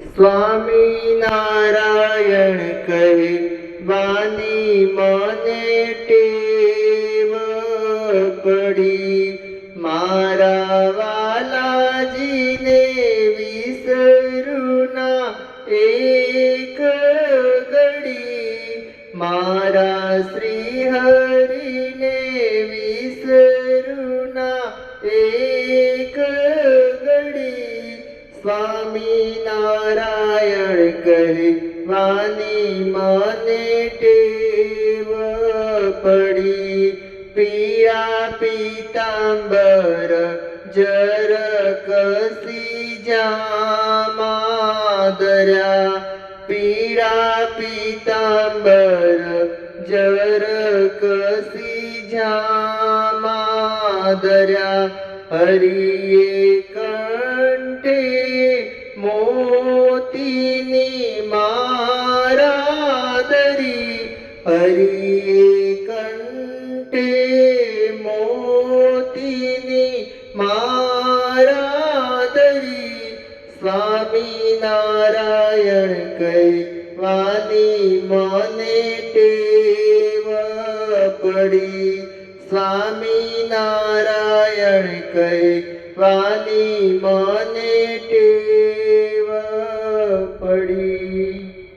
સ્વામી નારાયણ કહે વાની મને ટેવ પડી. મારા વાલાજીને વિસરુના એક ઘડી. મારા શ્રી હરિને વિસરુના એક स्वामी नारायण कहे वाणी माने टेव पड़ी। पिया पीताम्बर जर कसी जरकी पीरा पीताम्बर जर कसी जरकी हरिये कर મોતીની મારા દરી હરી કંઠે મોતીની મારા દરી સ્વામી નારાયણ કઈ વાની મને ટેવ પડી. સ્વામી નારાયણ કઈ વાની મને ટેવ